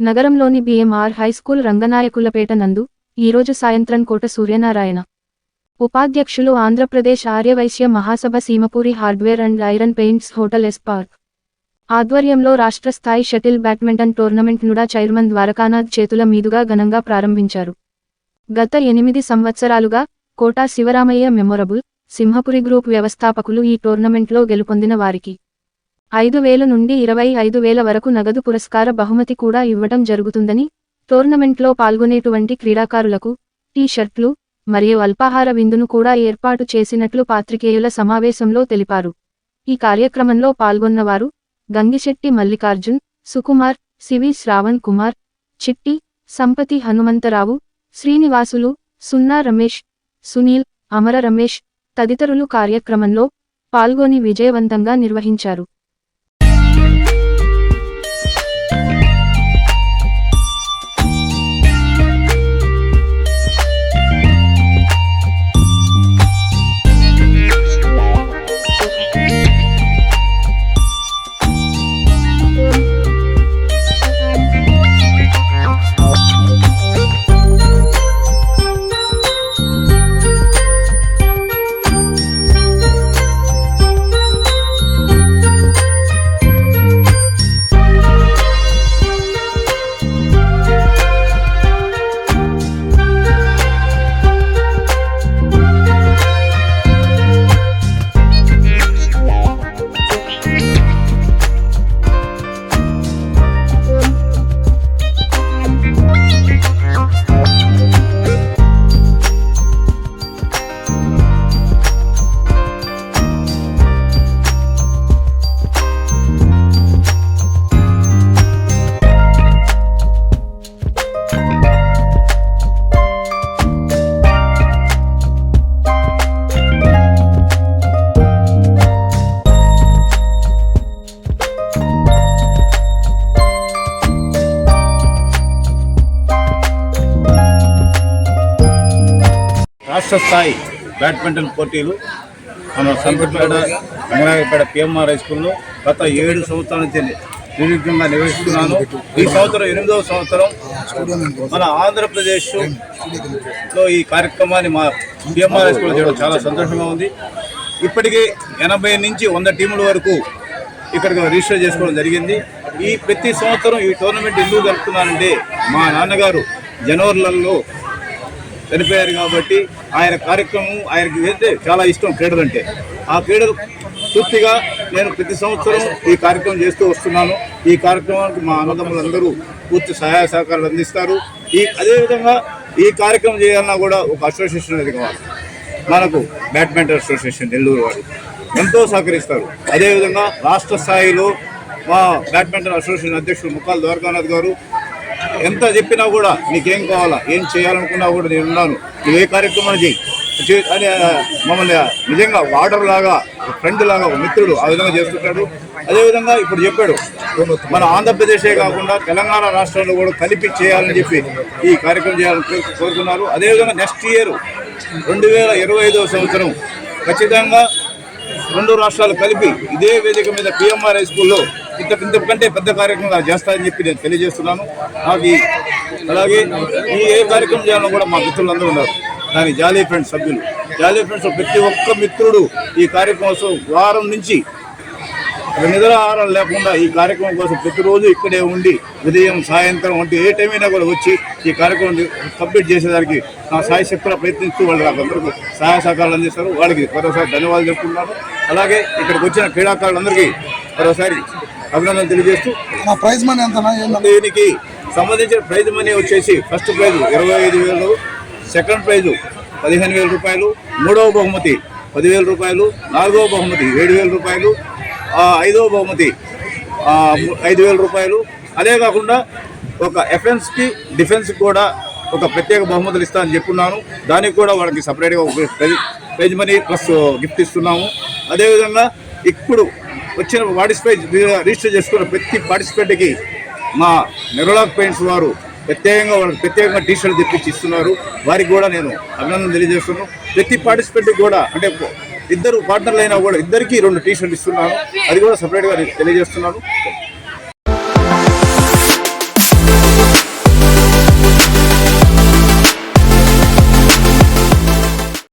నగరంలోని BMR high school Ranganayakulapeta నందు ఈరోజు సాయంత్రం కోట సూర్యనారాయణ. ఉపాధ్యక్షులు Andhra Pradesh Arya Vysya Mahasabha Seemapuri hardware and iron paints hotel S park. ఆధ్వర్యంలో రాష్ట్ర స్థాయి shuttle badminton tournament NUDA chairman Dwarakanath చేతుల మీదుగా ఘనంగా ప్రారంభించారు. గత ఎనిమిది సంవత్సరాలుగా కోటా శివరామయ్య మెమొరబుల్ సింహపురి గ్రూప్ వ్యవస్థాపకులు ఈ టోర్నమెంట్లో గెలుపొందిన వారికి ఐదు వేలు నుండి ఇరవై ఐదు వేల వరకు నగదు పురస్కార బహుమతి కూడా ఇవ్వటం జరుగుతుందని టోర్నమెంట్లో పాల్గొనేటువంటి క్రీడాకారులకు టీ షర్ట్లు మరియు అల్పాహార విందును కూడా ఏర్పాటు చేసినట్లు పాత్రికేయుల సమావేశంలో తెలిపారు. ఈ కార్యక్రమంలో పాల్గొన్నవారు గంగిశెట్టి మల్లికార్జున్ సుకుమార్ సివి శ్రావణ్ కుమార్ చిట్టి సంపతి హనుమంతరావు శ్రీనివాసులు సున్నా రమేష్ సునీల్ అమర రమేష్ తదితరులు కార్యక్రమంలో పాల్గొని విజయవంతంగా నిర్వహించారు. రాష్ట్ర స్థాయి బ్యాడ్మింటన్ పోటీలు మన సంతపేట రంగనాయకపేట పిఎంఆర్ హై స్కూల్లో గత ఏడు సంవత్సరాల నుంచి నిర్విఘ్నంగా నిర్వహిస్తున్నాను. ఈ సంవత్సరం ఎనిమిదవ సంవత్సరం మన ఆంధ్రప్రదేశ్లో ఈ కార్యక్రమాన్ని మా పిఎంఆర్ హై స్కూల్లో చేయడం చాలా సంతోషంగా ఉంది. ఇప్పటికే ఎనభై నుంచి వంద టీముల వరకు ఇక్కడికి రిజిస్టర్ చేసుకోవడం జరిగింది. ఈ ప్రతి సంవత్సరం ఈ టోర్నమెంట్ ఎందుకు జరుపుతున్నానంటే మా నాన్నగారు జనవరిలలో చనిపోయారు కాబట్టి ఆయన కార్యక్రమం ఆయనకి అయితే చాలా ఇష్టం క్రీడలు అంటే ఆ క్రీడలు పూర్తిగా నేను ప్రతి సంవత్సరం ఈ కార్యక్రమం చేస్తూ వస్తున్నాను. ఈ కార్యక్రమానికి మా అన్నదమ్ములందరూ పూర్తి సహాయ సహకారాలు అందిస్తారు. ఈ అదేవిధంగా ఈ కార్యక్రమం చేయాలన్నా కూడా ఒక అసోసియేషన్ అనేది కావాలి. మనకు బ్యాడ్మింటన్ అసోసియేషన్ నెల్లూరు వారు ఎంతో సహకరిస్తారు. అదేవిధంగా రాష్ట్ర స్థాయిలో మా బ్యాడ్మింటన్ అసోసియేషన్ అధ్యక్షుడు ముక్కాల ద్వారకానాథ్ గారు ఎంత చెప్పినా కూడా నీకేం కావాలా? ఏం చేయాలనుకున్నా కూడా నేను ఉన్నాను. నువ్వు ఏ కార్యక్రమాన్ని చేయి. అని మమ్మల్ని నిజంగా వాటర్ లాగా ఫ్రెండ్ లాగా మిత్రుడు ఆ విధంగా చేస్తుంటాడు. అదేవిధంగా ఇప్పుడు చెప్పాడు మన ఆంధ్రప్రదేశే కాకుండా తెలంగాణ రాష్ట్రంలో కూడా కలిపి చేయాలని చెప్పి ఈ కార్యక్రమం చేయాలని కోరుకున్నారు అదేవిధంగా నెక్స్ట్ ఇయర్ రెండు వేల ఇరవై ఐదవ సంవత్సరం ఖచ్చితంగా రెండు రాష్ట్రాలు కలిపి ఇదే వేదిక మీద పిఎంఆర్ హై స్కూల్లో ఇంత ఇంతకంటే పెద్ద కార్యక్రమం చేస్తారని చెప్పి నేను తెలియజేస్తున్నాను. నాకు అలాగే ఈ ఏ కార్యక్రమం చేయాలో కూడా మా మిత్రులందరూ ఉన్నారు. దాని జాలీ ఫ్రెండ్స్ సభ్యులు. జాలీ ఫ్రెండ్స్ ప్రతి ఒక్క మిత్రుడు ఈ కార్యక్రమం వారం నుంచి నిద్ర ఆహారం లేకుండా ఈ కార్యక్రమం కోసం ప్రతిరోజు ఇక్కడే ఉండి ఉదయం సాయంత్రం వంటి ఏ టైం అయినా కూడా వచ్చి ఈ కార్యక్రమం కంప్లీట్ చేసేదానికి నా సాయి శక్తుల ప్రయత్నిస్తూ వాళ్ళు నాకు అందరికీ సహాయ సహకారాలు అందిస్తారు. వాళ్ళకి మరోసారి ధన్యవాదాలు చెప్తున్నాను. అలాగే ఇక్కడికి వచ్చిన క్రీడాకారులందరికీ మరోసారి అభినందనలు తెలియజేస్తూ నా ప్రైజ్ మనీ ఏందన్నా దీనికి సంబంధించిన ప్రైజ్ మనీ వచ్చేసి ఫస్ట్ ప్రైజ్ ఇరవై ఐదు వేలు సెకండ్ ప్రైజ్ పదిహేను వేల రూపాయలు మూడవ బహుమతి పదివేల రూపాయలు నాలుగవ బహుమతి ఏడు వేల రూపాయలు ఐదవ బహుమతి ఐదు వేల రూపాయలు. అదే కాకుండా ఒక ఎఫెన్స్కి డిఫెన్స్కి కూడా ఒక ప్రత్యేక బహుమతులు ఇస్తానని చెప్పున్నాను. దానికి కూడా వాళ్ళకి సపరేట్గా ప్రైజ్ మనీ ప్లస్ గిఫ్ట్ ఇస్తున్నాము. అదేవిధంగా ఇప్పుడు వచ్చిన పార్టిసిపేట్ రిజిస్టర్ చేసుకున్న ప్రతి పార్టిసిపేట్కి మా నెరోలాక్ పెయింట్స్ వారు ప్రత్యేకంగా వాళ్ళకి ప్రత్యేకంగా టీ షర్ట్ తెప్పించి ఇస్తున్నారు. వారికి కూడా నేను అభినందన తెలియజేస్తున్నాను. ప్రతి పార్టిసిపేట్కి కూడా అంటే ఇద్దరు పార్ట్నర్లు అయినా కూడా ఇద్దరికి రెండు టీ షర్ట్ ఇస్తున్నాను. అది కూడా సపరేట్గా తెలియజేస్తున్నాను.